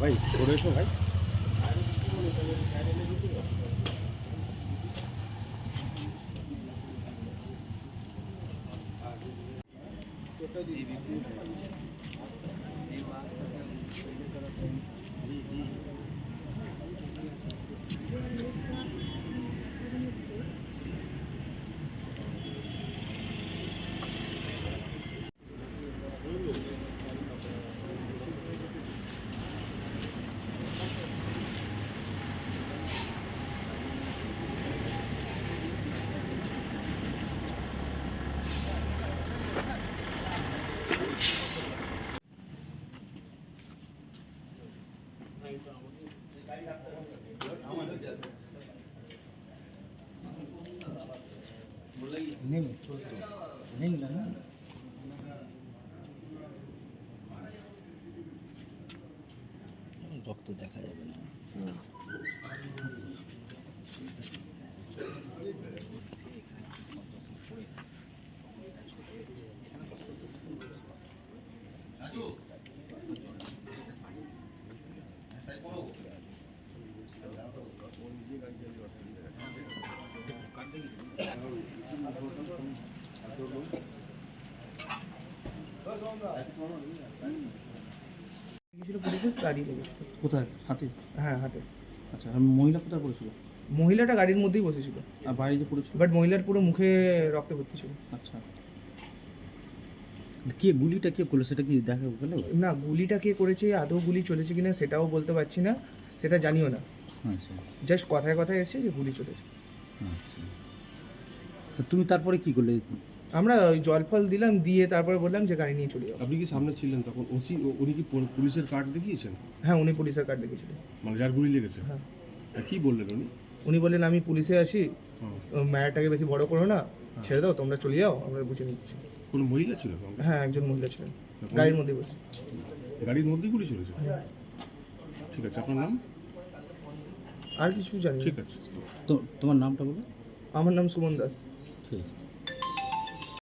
ভাই সরে এসো ভাই। রক্ত দেখা যাবে না কোথায়? হাতে? হ্যাঁ হাতে। আচ্ছা আর মহিলা কোথায় পড়েছিল? মহিলাটা গাড়ির মধ্যেই বসেছিল। আর বাইরে যে পড়েছিল? বাট মহিলার পুরো মুখে রক্ত ভর্তি ছিল। আচ্ছা। কে গুলিটা কে করল সেটা কি দেখা গেল? না গুলিটা কে করেছে আদৌ গুলি চলেছে কিনা সেটাও বলতে পারছি না সেটা জানিও না। আচ্ছা। জাস্ট কথায় কথায় এসেছে যে গুলি চলেছে। আচ্ছা। তা তুমি তারপরে কি করলে? আমরা ওই জল ফল দিলাম দিয়ে তারপরে বললাম যে গাড়ি নিয়ে চলে যাও। আপনি কি সামনে ছিলেন তখন? ওসি উনি কি পো- পুলিশের কার্ড দেখিয়েছেন? হ্যাঁ উনি পুলিশের কার্ড দেখেছিলেন মানে যার গুলি লেগেছে? হ্যাঁ। তা কি বললেন উনি? উনি বললেন আমি পুলিশে আসি হ্যাঁ। ম্যাটাকে বেশি বড় করো না ছেড়ে দাও তোমরা চলে যাও আমরা বুঝে নিচ্ছি। কোনো মহিলা ছিল হ্যাঁ একজন মহিলা ছিলেন। গাড়ির মধ্যে বসে। গাড়ির মধ্যেই গুলি চলেছে ঠিক আছে আপনার নাম? আর কিছু জানি ঠিক আছে তো তোমার নামটা বলো? আমার নাম সুমন দাস। ঠিক আছে।